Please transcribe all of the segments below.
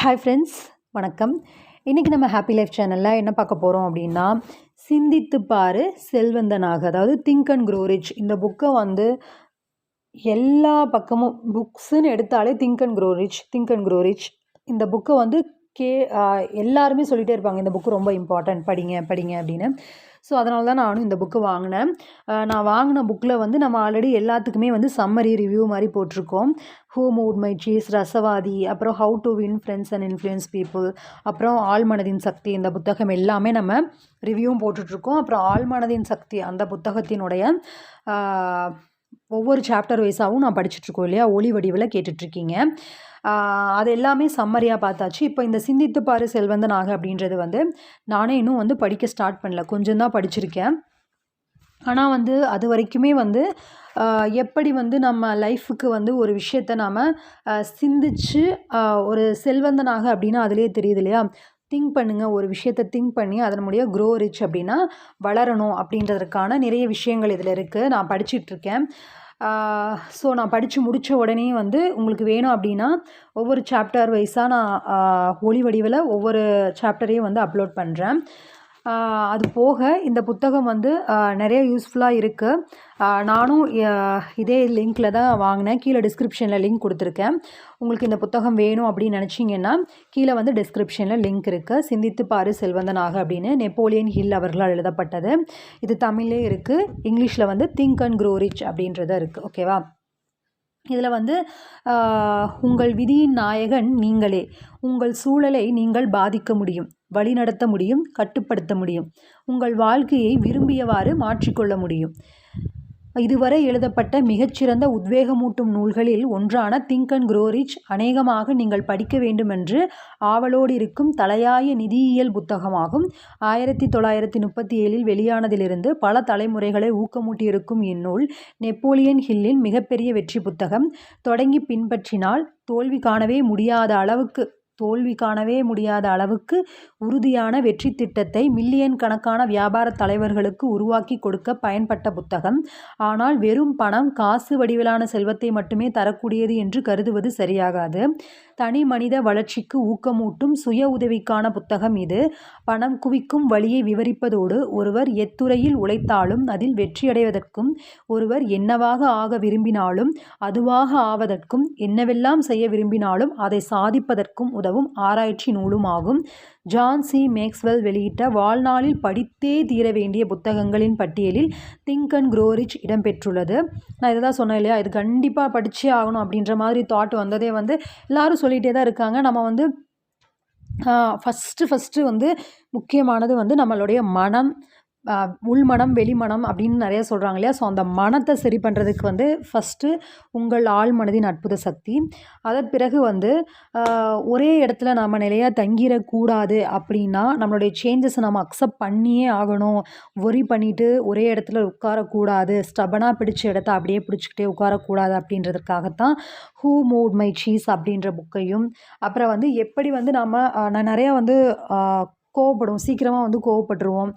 Hi friends வணக்கம். இன்றைக்கி நம்ம ஹாப்பி லைஃப் சேனலில் என்ன பார்க்க போகிறோம் அப்படின்னா சிந்தித்து பாரு செல்வந்தனாக அதாவது திங்க் அண்ட் க்ரோரிச் இந்த புக்கை வந்து எல்லா பக்கமும் புக்ஸுன்னு எடுத்தாலே think and grow rich think and grow rich இந்த புக்கை வந்து கே எல்லாருமே சொல்லிகிட்டே இருப்பாங்க இந்த புக்கு ரொம்ப இம்பார்ட்டன்ட் படிங்க படிங்க அப்படின்னு. ஸோ அதனால தான் நானும் இந்த புக்கு வாங்கினேன். நான் வாங்கின புக்கில் வந்து நம்ம ஆல்ரெடி எல்லாத்துக்குமே வந்து சம்மரி ரிவ்யூ மாதிரி போட்டிருக்கோம். ஹூ மூட் மை சீஸ் ரசவாதி அப்புறம் how to win friends and influence people அப்புறம் ஆழ்மனதின் சக்தி இந்த புத்தகம் எல்லாமே நம்ம ரிவ்யூவும் போட்டுட்ருக்கோம் அப்புறம் ஆழ்மனதின் சக்தி அந்த புத்தகத்தினுடைய ஒவ்வொரு சாப்டர் வைஸாகவும் நான் படிச்சுட்ருக்கோம் இல்லையா? ஒளி வடிவில் கேட்டுட்ருக்கீங்க. அது எல்லாமே சம்மரியாக பார்த்தாச்சு. இப்போ இந்த சிந்தித்து பாரு செல்வந்தனாக அப்படின்றது வந்து நானே இன்னும் வந்து படிக்க ஸ்டார்ட் பண்ணல. கொஞ்சம் தான் படிச்சிருக்கேன். ஆனால் வந்து அது வரைக்குமே வந்து எப்படி வந்து நம்ம லைஃபுக்கு வந்து ஒரு விஷயத்த நாம் சிந்திச்சு ஒரு செல்வந்தனாக அப்படின்னா அதிலே தெரியுது இல்லையா? திங்க் பண்ணுங்கள் ஒரு விஷயத்தை திங்க் பண்ணி அதன் மூலியம் க்ரோ ரிச் அப்படின்னா வளரணும் அப்படின்றதுக்கான நிறைய விஷயங்கள் இதில் இருக்குது நான் படிச்சிட்ருக்கேன். ஸோ நான் படித்து முடித்த உடனே வந்து உங்களுக்கு வேணும் அப்படின்னா ஒவ்வொரு சாப்டர் வைஸாக நான் ஒளி வடிவில் ஒவ்வொரு சாப்டரையும் வந்து அப்லோட் பண்ணுறேன் அது போக இந்த புத்தகம் வந்து நிறைய யூஸ்ஃபுல்லாக இருக்குது நானும் இதே லிங்க்கில் தான் வாங்கினேன். கீழே டிஸ்கிரிப்ஷனில் லிங்க் கொடுத்துருக்கேன். உங்களுக்கு இந்த புத்தகம் வேணும் அப்படின்னு நினச்சிங்கன்னா கீழே வந்து டிஸ்கிரிப்ஷனில் லிங்க் இருக்குது சிந்தித்து பாரு செல்வந்தனாக அப்படின்னு நெப்போலியன் ஹில் அவர்களால் எழுதப்பட்டது. இது தமிழ்லே இருக்குது இங்கிலீஷில் வந்து திங்க் அண்ட் க்ரோ ரிச் அப்படின்றத இருக்குது ஓகேவா இதில் வந்து உங்கள் விதியின் நாயகன் நீங்களே. உங்கள் சூழலை நீங்கள் பாதிக்க முடியும் வழிநடத்த முடியும் கட்டுப்படுத்த முடியும். உங்கள் வாழ்க்கையை விரும்பியவாறு மாற்றிக்கொள்ள முடியும். இதுவரை எழுதப்பட்ட மிகச்சிறந்த உத்வேகமூட்டும் நூல்களில் ஒன்றான திங்க் அண்ட் குரோரிச் அநேகமாக நீங்கள் படிக்க வேண்டுமென்று ஆவலோடு இருக்கும் தலையாய நிதியியல் புத்தகமாகும். ஆயிரத்தி தொள்ளாயிரத்தி முப்பத்தி ஏழில் வெளியானதிலிருந்து பல தலைமுறைகளை ஊக்கமூட்டியிருக்கும் இந்நூல் நெப்போலியன் ஹில்லின் மிகப்பெரிய வெற்றி புத்தகம். தொடங்கி பின்பற்றினால் தோல்வி காணவே முடியாத அளவுக்கு தோல்வி காணவே முடியாத அளவுக்கு உறுதியான வெற்றி திட்டத்தை மில்லியன் கணக்கான வியாபார தலைவர்களுக்கு உருவாக்கி கொடுக்க பயன்பட்ட புத்தகம். ஆனால் வெறும் பணம் காசு வடிவிலான செல்வத்தை மட்டுமே தரக்கூடியது என்று கருதுவது சரியாகாது. தனி மனித வளர்ச்சிக்கு ஊக்கமூட்டும் சுய உதவிக்கான புத்தகம் இது. பணம் குவிக்கும் வழியை விவரிப்பதோடு ஒருவர் எத்துறையில் உழைத்தாலும் அதில் வெற்றியடைவதற்கும் ஒருவர் என்னவாக ஆக விரும்பினாலும் அதுவாக ஆவதற்கும் என்னவெல்லாம் செய்ய விரும்பினாலும் அதை சாதிப்பதற்கும் உதவும். ஆராய்ச்சி நூலுமாகும். John C. மேக்ஸ்வெல் வெளியிட்ட வாழ்நாளில் படித்தே தீர வேண்டிய புத்தகங்களின் பட்டியலில் திங்க் அண்ட் க்ரோரிச் இடம்பெற்றுள்ளது. நான் இதை தான் சொன்னேன் இல்லையா? இது கண்டிப்பாக படித்தே ஆகணும் அப்படின்ற மாதிரி தாட் வந்ததே வந்து எல்லோரும் சொல்லிகிட்டே தான் இருக்காங்க. நம்ம வந்து ஃபஸ்ட்டு ஃபஸ்ட்டு வந்து முக்கியமானது வந்து நம்மளுடைய மனம். உள்மனம் வெளிமனம் அப்படின்னு நிறைய சொல்கிறாங்க இல்லையா? ஸோ அந்த மனத்தை சரி பண்ணுறதுக்கு வந்து ஃபஸ்ட்டு உங்கள் ஆள் மனதின் அற்புத சக்தி. அதன் பிறகு வந்து ஒரே இடத்துல நம்ம நிலையாக தங்கிடக்கூடாது அப்படின்னா நம்மளுடைய சேஞ்சஸை நம்ம அக்செப்ட் பண்ணியே ஆகணும். ஒரி பண்ணிவிட்டு ஒரே இடத்துல உட்காரக்கூடாது. ஸ்டபனாக பிடிச்ச இடத்த அப்படியே பிடிச்சிக்கிட்டே உட்காரக்கூடாது அப்படின்றதுக்காகத்தான் ஹூ மூட் மை சீஸ் அப்படின்ற புக்கையும் அப்புறம் வந்து எப்படி வந்து நம்ம நான் நிறையா வந்து கோவப்படுவோம் சீக்கிரமாக வந்து கோவப்பட்டுருவோம்.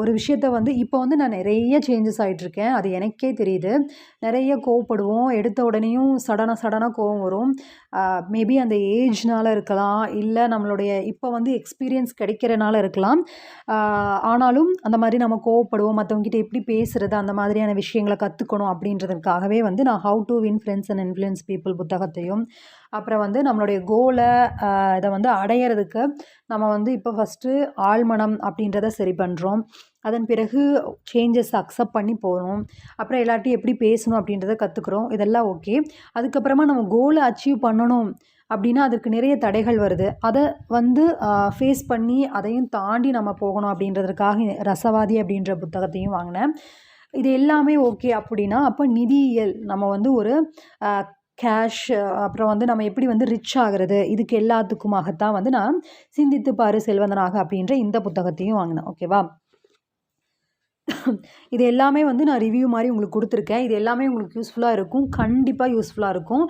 ஒரு விஷயத்த வந்து இப்போ வந்து நான் நிறைய சேஞ்சஸ் ஆகிட்ருக்கேன் அது எனக்கே தெரியுது. நிறைய கோவப்படுவோம். எடுத்த உடனேயும் சடனாக சடனாக கோவம் வரும். மேபி அந்த ஏஜ்னால் இருக்கலாம். இல்லை நம்மளுடைய இப்போ வந்து எக்ஸ்பீரியன்ஸ் கிடைக்கிறனால இருக்கலாம். ஆனாலும் அந்த மாதிரி நம்ம கோவப்படுவோம். மற்றவங்ககிட்ட எப்படி பேசுகிறது அந்த மாதிரியான விஷயங்களை கற்றுக்கணும் அப்படின்றதுக்காகவே வந்து நான் how to win friends and influence people புத்தகத்தையும் அப்புறம் வந்து நம்மளுடைய கோலை இதை வந்து அடையிறதுக்கு நம்ம வந்து இப்போ ஃபஸ்ட்டு ஆழ்மனம் அப்படின்றத சரி பண்ணுறோம் அதன் பிறகு சேஞ்சஸ் அக்செப்ட் பண்ணி போகிறோம் அப்புறம் எல்லார்ட்டையும் எப்படி பேசணும் அப்படின்றத கற்றுக்குறோம் இதெல்லாம் ஓகே அதுக்கப்புறமா நம்ம கோலை அச்சீவ் பண்ணணும் அப்படின்னா அதுக்கு நிறைய தடைகள் வருது. அதை வந்து ஃபேஸ் பண்ணி அதையும் தாண்டி நம்ம போகணும் அப்படின்றதுக்காக ரசவாதி அப்படின்ற புத்தகத்தையும் வாங்கினேன். இது எல்லாமே ஓகே அப்படின்னா அப்போ நிதியியல். நம்ம வந்து ஒரு கேஷ் அப்புறம் வந்து நம்ம எப்படி வந்து ரிச் ஆகிறது? இதுக்கு எல்லாத்துக்குமாகத்தான் வந்து நான் சிந்தித்து பாரு செல்வந்தனாக அப்படின்ற இந்த புத்தகத்தையும் வாங்கினேன். ஓகேவா இது எல்லாமே வந்து நான் ரிவ்யூ மாதிரி உங்களுக்கு கொடுத்துருக்கேன். இது எல்லாமே உங்களுக்கு யூஸ்ஃபுல்லாக இருக்கும். கண்டிப்பாக யூஸ்ஃபுல்லாக இருக்கும்.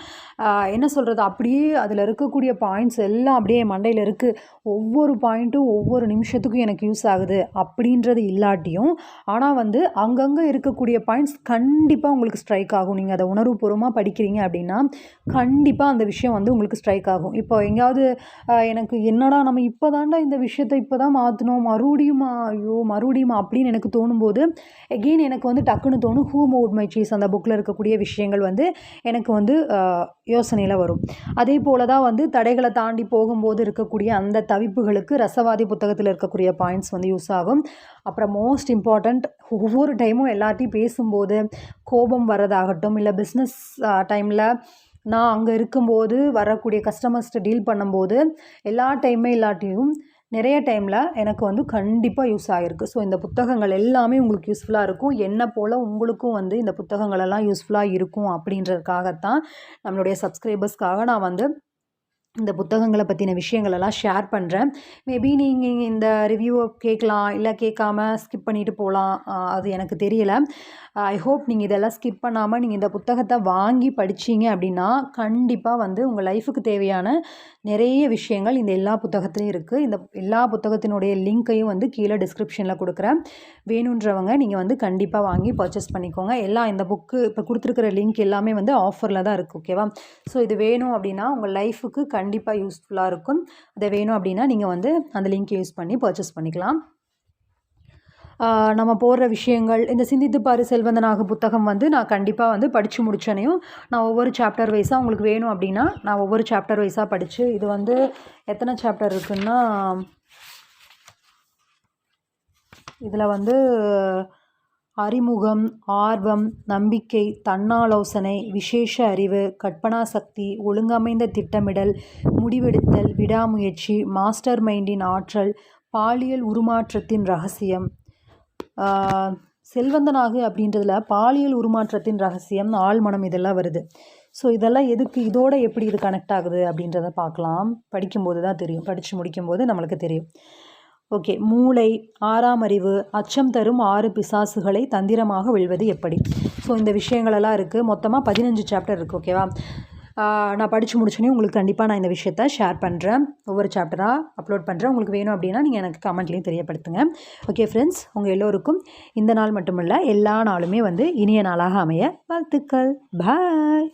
என்ன சொல்கிறது அப்படியே அதில் இருக்கக்கூடிய பாயிண்ட்ஸ் எல்லாம் அப்படியே மண்டையில் இருக்குது ஒவ்வொரு பாயிண்ட்டும் ஒவ்வொரு நிமிஷத்துக்கும் எனக்கு யூஸ் ஆகுது அப்படின்றது இல்லாட்டியும் ஆனால் வந்து அங்கங்கே இருக்கக்கூடிய பாயிண்ட்ஸ் கண்டிப்பாக உங்களுக்கு ஸ்ட்ரைக் ஆகும். நீங்கள் அதை உணர்வுபூர்வமாக படிக்கிறீங்க அப்படின்னா கண்டிப்பாக அந்த விஷயம் வந்து உங்களுக்கு ஸ்ட்ரைக் ஆகும். இப்போ எங்கேயாவது எனக்கு என்னடா நம்ம இப்போ தாண்டா இந்த விஷயத்தை இப்போ தான் மாற்றினோம் மறுபடியுமா? ஐயோ மறுபடியுமா? அப்படின்னு எனக்கு படிக்கும்போது எகெயின் எனக்கு வந்து டக்குன்னு தோணும் ஹூ மூட் மை சீஸ் அந்த புக்கில் இருக்கக்கூடிய விஷயங்கள் வந்து எனக்கு வந்து யோசனையில் வரும். அதே போல் தான் வந்து தடைகளை தாண்டி போகும்போது இருக்கக்கூடிய அந்த தவிப்புகளுக்கு ரசவாதி புத்தகத்தில் இருக்கக்கூடிய பாயிண்ட்ஸ் வந்து யூஸ் ஆகும். அப்புறம் மோஸ்ட் இம்பார்ட்டண்ட் ஒவ்வொரு டைமும் எல்லாத்தையும் பேசும்போது கோபம் வர்றதாகட்டும் இல்லை பிஸ்னஸ் டைமில் நான் அங்கே இருக்கும்போது வரக்கூடிய கஸ்டமர்ஸ்ட்டு டீல் பண்ணும்போது எல்லா டைமே இல்லாட்டியும் நிறைய டைமில் எனக்கு வந்து கண்டிப்பாக யூஸ் ஆகிருக்கு ஸோ இந்த புத்தகங்கள் எல்லாமே உங்களுக்கு யூஸ்ஃபுல்லாக இருக்கும். என்னை போல் உங்களுக்கும் வந்து இந்த புத்தகங்கள் எல்லாம் யூஸ்ஃபுல்லாக இருக்கும் அப்படின்றதுக்காகத்தான் நம்மளுடைய சப்ஸ்கிரைபர்ஸ்க்காக நான் வந்து இந்த புத்தகங்களை பற்றின விஷயங்களெல்லாம் ஷேர் பண்ணுறேன் மேபி நீங்கள் இந்த ரிவ்யூவை கேட்கலாம் இல்லை கேட்காம ஸ்கிப் பண்ணிட்டு போகலாம் அது எனக்கு தெரியலை. ஐ ஹோப் நீங்கள் இதெல்லாம் ஸ்கிப் பண்ணாமல் நீங்கள் இந்த புத்தகத்தை வாங்கி படிச்சீங்க அப்படின்னா கண்டிப்பாக வந்து உங்கள் லைஃபுக்கு தேவையான நிறைய விஷயங்கள் இந்த எல்லா புத்தகத்துலையும் இருக்குது இந்த எல்லா புத்தகத்தினுடைய லிங்க்கையும் வந்து கீழே டிஸ்கிரிப்ஷனில் கொடுக்குறேன். வேணுன்றவங்க நீங்கள் வந்து கண்டிப்பாக வாங்கி பர்ச்சேஸ் பண்ணிக்கோங்க. எல்லாம் இந்த புக்கு இப்போ கொடுத்துருக்குற லிங்க் எல்லாமே வந்து ஆஃபரில் தான் இருக்குது ஓகேவா ஸோ இது வேணும் அப்படின்னா உங்கள் லைஃபுக்கு கண்டிப்பாக யூஸ்ஃபுல்லாக இருக்கும். அது வேணும் அப்படின்னா நீங்கள் வந்து அந்த லிங்க் யூஸ் பண்ணி பர்ச்சேஸ் பண்ணிக்கலாம். நம்ம போடுற விஷயங்கள் இந்த சிந்தித்து பாரு செல்வந்தனாக புத்தகம் வந்து நான் கண்டிப்பாக வந்து படித்து முடித்தனையும் நான் ஒவ்வொரு சாப்டர் வைஸாக உங்களுக்கு வேணும் அப்படின்னா நான் ஒவ்வொரு சாப்டர் வைஸாக படித்து இது வந்து எத்தனை சாப்டர் இருக்குன்னா இதில் வந்து அறிமுகம் ஆர்வம் நம்பிக்கை தன்னாலோசனை விசேஷ அறிவு கற்பனா சக்தி ஒழுங்கமைந்த திட்டமிடல் முடிவெடுத்தல் விடாமுயற்சி மாஸ்டர் மைண்டின் ஆற்றல் பாலியல் உருமாற்றத்தின் ரகசியம். செல்வந்தனாகு அப்படின்றதுல பாலியல் உருமாற்றத்தின் ரகசியம் ஆழ்மனம் இதெல்லாம் வருது. ஸோ இதெல்லாம் எதுக்கு இதோட எப்படி இது கனெக்ட் ஆகுது அப்படின்றத பார்க்கலாம். படிக்கும்போது தான் தெரியும். படித்து முடிக்கும்போது நம்மளுக்கு தெரியும். ஓகே மூளை ஆறாம் அறிவு அச்சம் தரும் ஆறு பிசாசுகளை தந்திரமாக வெல்வது எப்படி? ஸோ இந்த விஷயங்களெல்லாம் இருக்குது மொத்தமாக பதினஞ்சு சாப்டர் இருக்குது ஓகேவா நான் படித்து முடிச்சோன்னே உங்களுக்கு கண்டிப்பாக நான் இந்த விஷயத்த ஷேர் பண்ணுறேன் ஒவ்வொரு சாப்டராக அப்லோட் பண்ணுறேன் உங்களுக்கு வேணும் அப்படின்னா நீங்கள் எனக்கு கமெண்ட்லேயும் தெரியப்படுத்துங்க. ஓகே ஃப்ரெண்ட்ஸ் உங்கள் எல்லோருக்கும் இந்த நாள் மட்டுமல்ல எல்லா நாளுமே வந்து இனிய நாளாக அமைய வாழ்த்துக்கள். பாய்